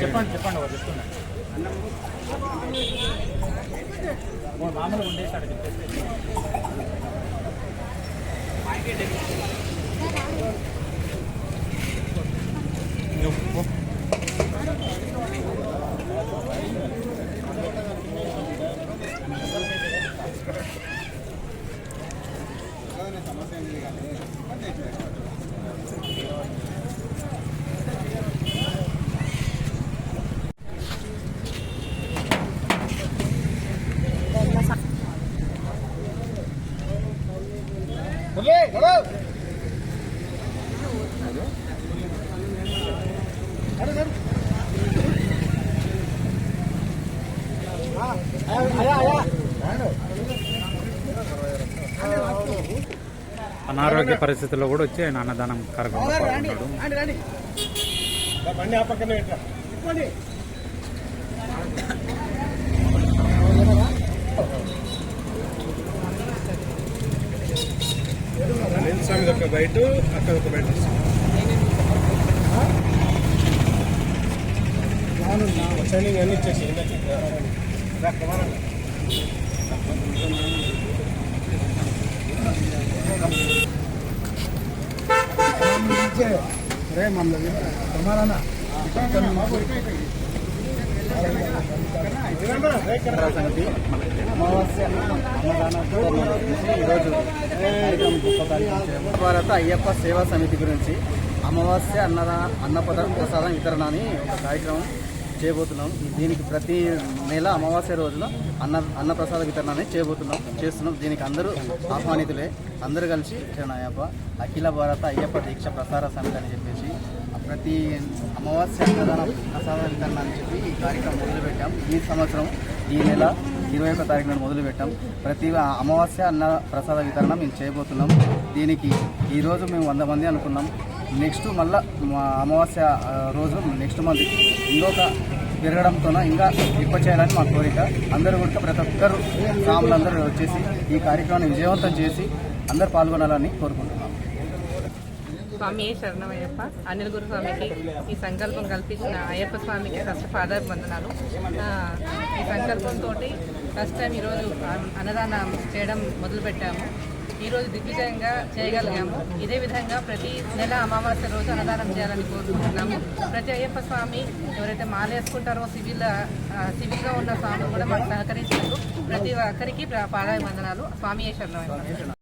చెప్పండి చెప్పండి ఒక చెప్తున్నా. ఓ మామూలుగా ఉండేసాడు చెప్పేసి. అనారోగ్య పరిస్థితుల్లో కూడా వచ్చి ఆయన అన్నదానం కార్యక్రమంలో ఒక బయట అక్కడ ఒక బయట ట్రైనింగ్ అన్ని ఇచ్చేసి రే మమ్మల్ని ప్రమాదనా సమితి అమావాస్య ఈరోజు భారత అయ్యప్ప సేవా సమితి గురించి అమావాస్య అన్నదా అన్నపద ప్రసాదం వితరణ అని ఒక కార్యక్రమం చేయబోతున్నాం. దీనికి ప్రతి నెల అమావాస్య రోజున అన్న అన్నప్రసాద వితరణ అనేది చేయబోతున్నాం చేస్తున్నాం. దీనికి అందరూ ఆహ్వానితులే. అందరూ కలిసి ఇచ్చిన అయ్యప్ప. అఖిల భారత అయ్యప్ప దీక్ష ప్రసార సమితి అని చెప్పేసి ప్రతి అమావాస్య అన్నదాన ప్రసాద వితరణ అని చెప్పి ఈ కార్యక్రమం మొదలుపెట్టాం. ఈ సంవత్సరం ఈ నెల ఇరవై ఒక్క తారీఖున మొదలుపెట్టాం. ప్రతి అమావాస్య అన్న ప్రసాద వితరణ మేము చేయబోతున్నాం. దీనికి ఈరోజు మేము వంద మంది అనుకున్నాం. నెక్స్ట్ మళ్ళా మా అమావాస్య రోజు నెక్స్ట్ మంత్ ఇంకొక పెరగడంతో ఇంకా ఎక్కువ చేయాలని మా కోరిక. అందరూ కూడా ప్రతి ఒక్కరు రాములందరూ వచ్చేసి ఈ కార్యక్రమాన్ని విజయవంతం చేసి అందరూ పాల్గొనాలని కోరుకుంటున్నాం. స్వామి శరణం అయ్యప్ప అనిల్ గురు స్వామికి ఈ సంకల్పం కల్పించిన అయ్యప్ప స్వామికి ఫస్ట్ ఫాదర్ వందనాలు. ఈ సంకల్పంతో ఫస్ట్ టైం ఈరోజు అన్నదానం చేయడం మొదలుపెట్టాము. ఈరోజు దిగ్విజయంగా చేయగలిగాము. ఇదే విధంగా ప్రతి నెల అమావాస్య రోజు అన్నదానం చేయాలని కోరుకుంటున్నాము. ప్రతి అయ్యప్ప స్వామి ఎవరైతే మాలేసుకుంటారో సివిల్ సివిల్గా ఉన్న స్వామి కూడా మాకు సహకరించారు ప్రతి ఒక్కరికి పాదాయ వందనాలు స్వామి శరణం